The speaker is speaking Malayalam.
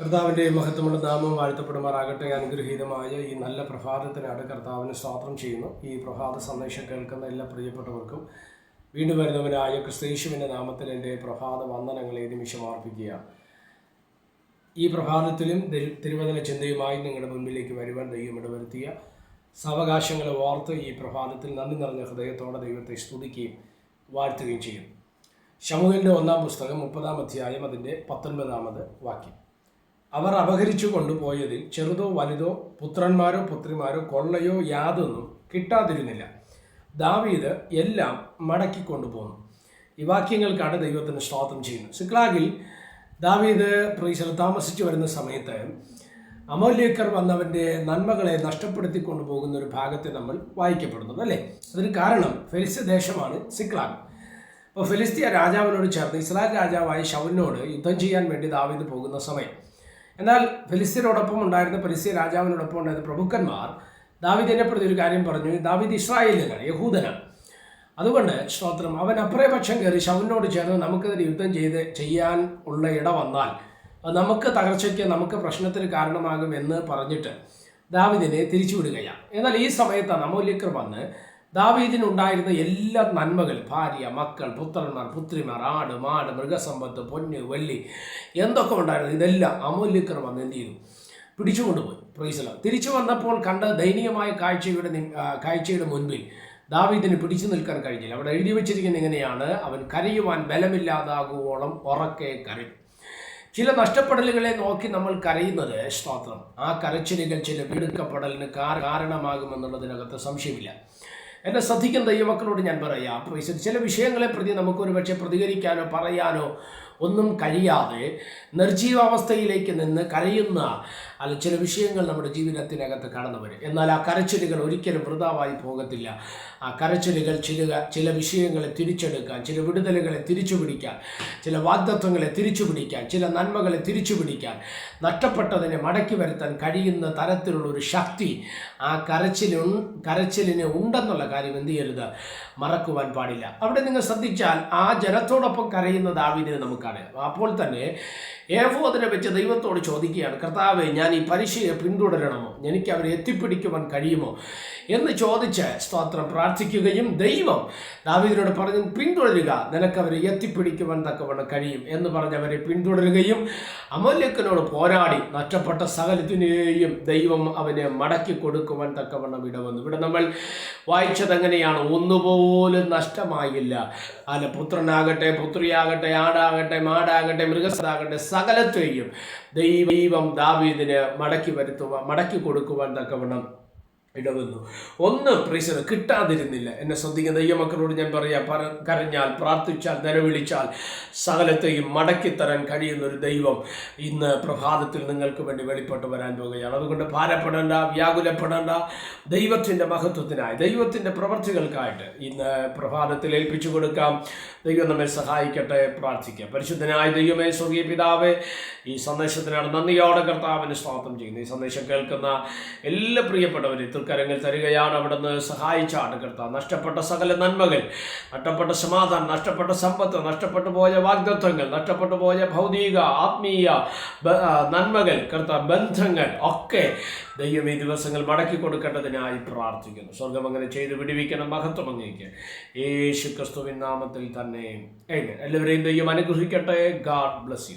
കർത്താവിന്റെ മഹത്വമുള്ള നാമം വാഴ്ത്തപ്പെടുമാറാകട്ടെ. അനുഗ്രഹീതമായ ഈ നല്ല പ്രഭാതത്തിനാണ് കർത്താവിന് സ്വാത്രം ചെയ്യുന്നു. ഈ പ്രഭാത സന്ദേശം കേൾക്കുന്ന എല്ലാ പ്രിയപ്പെട്ടവർക്കും വീണ്ടും വരുന്നവനായ ക്രിസ്തീശുവിന്റെ നാമത്തിൽ എന്റെ പ്രഭാത വന്ദനങ്ങളെ നിമിഷം അർപ്പിക്കുക. ഈ പ്രഭാതത്തിലും തിരു- തിരുവചന ചിന്തയുമായി നിങ്ങളുടെ മുൻപിലേക്ക് വരുവാൻ ദൈവം ഇടവരുത്തിയ സാവകാശങ്ങളെ ഓർത്ത് ഈ പ്രഭാതത്തിൽ നന്ദി നിറഞ്ഞ ഹൃദയത്തോടെ ദൈവത്തെ സ്തുതിക്കുകയും വാഴ്ത്തുകയും ചെയ്യും. ശമുവിന്റെ ഒന്നാം പുസ്തകം മുപ്പതാം അധ്യായം അതിന്റെ പത്തൊൻപതാമത് വാക്യം. അവർ അപഹരിച്ചു കൊണ്ടുപോയതിൽ ചെറുതോ വലുതോ പുത്രന്മാരോ പുത്രിമാരോ കൊള്ളയോ യാതൊന്നും കിട്ടാതിരുന്നില്ല. ദാവീദ് എല്ലാം മടക്കി കൊണ്ടുപോകുന്നു ഈ വാക്യങ്ങൾക്കാണ് ദൈവത്തിന് സ്തോത്രം ചെയ്യുന്നത്. സിക്ലാഗിൽ ദാവീദ് പ്രീസർ താമസിച്ചു വരുന്ന സമയത്ത് അമൂല്യക്കർ വന്നവന്റെ നന്മകളെ നഷ്ടപ്പെടുത്തി കൊണ്ടുപോകുന്ന ഒരു ഭാഗത്തെ നമ്മൾ വായിക്കപ്പെടുന്നത് അല്ലേ? അതിന് കാരണം ഫെലിസ്ത്യ ദേശമാണ് സിക്ലാഗ്. അപ്പോൾ ഫിലിസ്തീയ രാജാവിനോട് ചേർന്ന് ഇസ്രായേൽ രാജാവായ ഷൗലിനോട് യുദ്ധം ചെയ്യാൻ വേണ്ടി ദാവീദ് പോകുന്ന സമയം. എന്നാൽ ഫെലിസ്തീനോടൊപ്പം ഉണ്ടായിരുന്ന ഫിലിസ്തീയ രാജാവിനോടൊപ്പം ഉണ്ടായിരുന്ന പ്രഭുക്കന്മാർ ദാവിദിനെ പ്രതി ഒരു കാര്യം പറഞ്ഞു. ദാവിദ് ഇസ്രായേലിനാണ് യഹൂദനാണ്. അതുകൊണ്ട് സ്തോത്രം അവൻ അപ്രയപക്ഷം കയറി ശവനോട് ചേർന്ന് നമുക്കെതിരെ യുദ്ധം ചെയ്ത് ചെയ്യാൻ ഉള്ള ഇട വന്നാൽ നമുക്ക് തകർച്ചയ്ക്ക് നമുക്ക് പ്രശ്നത്തിന് കാരണമാകും എന്ന് പറഞ്ഞിട്ട് ദാവിദിനെ തിരിച്ചുവിടുകയാണ്. എന്നാൽ ഈ സമയത്താണ് അമൂല്യക്കർ വന്ന് ദാവീദിനുണ്ടായിരുന്ന എല്ലാ നന്മകൾ ഭാര്യ മക്കൾ പുത്രന്മാർ പുത്രിമാർ ആട് മാട് മൃഗസമ്പത്ത് പൊന്ന് വെള്ളി എന്തൊക്കെ ഉണ്ടായിരുന്നു? ഇതെല്ലാം അമൂല്യക്കർ വന്ന് എന്ത് ചെയ്തു? പിടിച്ചുകൊണ്ടുപോയി. പ്രൈസല തിരിച്ചു വന്നപ്പോൾ കണ്ട ദയനീയമായ കാഴ്ചയുടെ കാഴ്ചയുടെ മുൻപിൽ ദാവീദിന് പിടിച്ചു നിൽക്കാൻ കഴിഞ്ഞില്ല. അവിടെ എഴുതി വെച്ചിരിക്കുന്ന ഇങ്ങനെയാണ് അവൻ കരയുവാൻ ബലമില്ലാതാകുവോളം ഉറക്കെ കരയും. ചില നഷ്ടപ്പെടലുകളെ നോക്കി നമ്മൾ കരയുന്നത് സ്തോത്രം. ആ കരച്ചിലുകൾ ചില വീടുക്കപ്പെടലിന് കാരണമാകുമെന്നുള്ളതിനകത്ത് സംശയമില്ല. എന്നെ ശ്രദ്ധിക്കുന്ന ദൈവമക്കളോട് ഞാൻ പറയാം. ചില വിഷയങ്ങളെ പ്രതി നമുക്കൊരു പക്ഷേ പ്രതികരിക്കാനോ പറയാനോ ഒന്നും കഴിയാതെ നിർജീവാവസ്ഥയിലേക്ക് നിന്ന് കരയുന്ന അല്ല ചില വിഷയങ്ങൾ നമ്മുടെ ജീവിതത്തിനകത്ത് കടന്നു വരും. എന്നാൽ ആ കരച്ചിലുകൾ ഒരിക്കലും വൃതാവായി പോകത്തില്ല. ആ കരച്ചിലുകൾ ചില ചില വിഷയങ്ങളെ തിരിച്ചെടുക്കാൻ ചില വിടുതലുകളെ തിരിച്ചു പിടിക്കാൻ ചില വാഗ്ദത്വങ്ങളെ തിരിച്ചു പിടിക്കാൻ ചില നന്മകളെ തിരിച്ചു പിടിക്കാൻ നഷ്ടപ്പെട്ടതിനെ മടക്കി വരുത്താൻ കഴിയുന്ന തരത്തിലുള്ള ഒരു ശക്തി ആ കരച്ചിലു കരച്ചിലിന് ഉണ്ടെന്നുള്ള കാര്യം എന്ത് ചെയ്യരുത്? മറക്കുവാൻ പാടില്ല. അവിടെ നിങ്ങൾ ശ്രദ്ധിച്ചാൽ ആ ജനത്തോടൊപ്പം കരയുന്ന ദാവിനെ നമുക്കറിയാം. അപ്പോൾ തന്നെ ഏഫോദിനെ വെച്ച് ദൈവത്തോട് ചോദിക്കുകയാണ് കർത്താവ് ഞാൻ ഈ പരിശീലനം പിന്തുടരണമോ? എനിക്ക് അവരെ എത്തിപ്പിടിക്കുവാൻ കഴിയുമോ? എന്ന് ചോദിച്ച് സ്തോത്രം പ്രാർത്ഥിക്കുകയും ദൈവം ദാവീദിനോട് പറഞ്ഞു പിന്തുടരുക നിനക്ക് അവരെ എത്തിപ്പിടിക്കുവാൻ തക്കവണ്ണം കഴിയും എന്ന് പറഞ്ഞ് അവരെ പിന്തുടരുകയും അമൂല്യക്കനോട് പോരാടി നഷ്ടപ്പെട്ട സകലത്തിനെയും ദൈവം അവനെ മടക്കി കൊടുക്കുവാൻ തക്കവണ്ണം ഇടവന്നു. ഇവിടെ നമ്മൾ വായിച്ചത് എങ്ങനെയാണ് ഒന്നുപോലും നഷ്ടമായില്ല. അല്ല പുത്രനാകട്ടെ പുത്രിയാകട്ടെ ആടാകട്ടെ മാടാകട്ടെ മൃഗസാകട്ടെ സകലത്തെയും ദൈവം ദാവീദിന് മടക്കി വരുത്തുവാൻ മടക്കി കൊടുക്കുവാൻ തക്കവണ്ണം ഇടവന്നു. ഒന്ന് പ്രീസന് കിട്ടാതിരുന്നില്ല. എന്നെ ശ്രദ്ധിക്കുന്ന ദൈവമക്കളോട് ഞാൻ പറയാം പറ കരഞ്ഞാൽ പ്രാർത്ഥിച്ചാൽ നിലവിളിച്ചാൽ സകലത്തെയും മടക്കിത്തരാൻ കഴിയുന്ന ഒരു ദൈവം ഇന്ന് പ്രഭാതത്തിൽ നിങ്ങൾക്ക് വേണ്ടി വെളിപ്പെട്ട് വരാൻ പോകുകയാണ്. അതുകൊണ്ട് ഭാരപ്പെടേണ്ട വ്യാകുലപ്പെടേണ്ട. ദൈവത്തിന്റെ മഹത്വത്തിനായി ദൈവത്തിന്റെ പ്രവർത്തികൾക്കായിട്ട് ഇന്ന് പ്രഭാതത്തിൽ ഏൽപ്പിച്ചു കൊടുക്കാം. ദൈവം നമ്മെ സഹായിക്കട്ടെ പ്രാർത്ഥിക്കാം. പരിശുദ്ധനായ ദൈവമേ സ്വർഗീയ പിതാവേ ഈ സന്ദേശത്തിനാണ് നന്ദിയോടെ കർത്താവിന് സ്വാഗതം ചെയ്യുന്നത് ഈ സന്ദേശം കേൾക്കുന്ന എല്ലാ പ്രിയപ്പെട്ടവരെ തൃക്കരങ്ങൾ തരികയാണ് അവിടുന്ന് സഹായിച്ചാണ് കർത്താവ്. നഷ്ടപ്പെട്ട സകല നന്മകൾ നഷ്ടപ്പെട്ട സമാധാനം നഷ്ടപ്പെട്ട സമ്പത്ത് നഷ്ടപ്പെട്ടു പോയ വാഗ്ദത്വങ്ങൾ നഷ്ടപ്പെട്ടു പോയ ഭൗതിക ആത്മീയ നന്മകൾ കർത്താവ് ബന്ധങ്ങൾ ഒക്കെ ദൈവം ഈ ദിവസങ്ങൾ മടക്കി കൊടുക്കേണ്ടതിനായി പ്രാർത്ഥിക്കുന്നു. സ്വർഗം അങ്ങനെ ചെയ്ത് വിടിവിക്കണം മഹത്വം അങ്ങേക്ക്. യേശു ക്രിസ്തുവിൻ നാമത്തിൽ തന്നെ. എല്ലാവരെയും ദൈവം അനുഗ്രഹിക്കട്ടെ. God bless you